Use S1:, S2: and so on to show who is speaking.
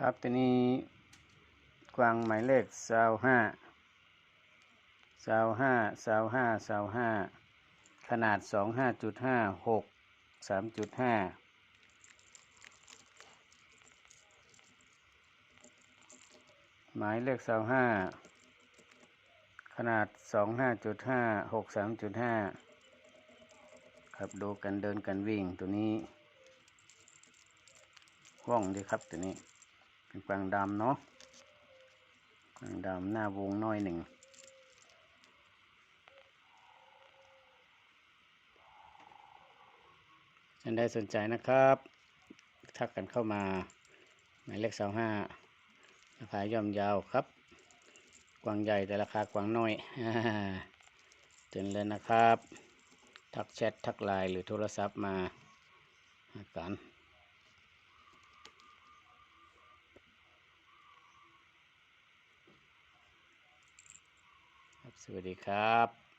S1: ครับตัวนี้กวางหมายเลขสาวห้าสาวห้าสาวห้าสาวห้าขนาดสองห้าจุดห้าหกสามจุดห้าหมายเลขสาวห้าขนาดสองห้าจุดห้าหกสามจุดห้าครับดูกันเดินกันวิ่งตัวนี้ว่องดีครับตัวนี้ กวางดำเนาะกวางดำหน้าวงน้อยหนึ่งท่านใดสนใจนะครับ ทักกันเข้ามาหมายเลขสาห้าราคาย่อมยาวครับ กวางใหญ่แต่ราคากวางน้อยเตือนเลยนะครับ ทักแชททักไลน์หรือโทรศัพท์มาหากัน ครับ สวัสดีครับ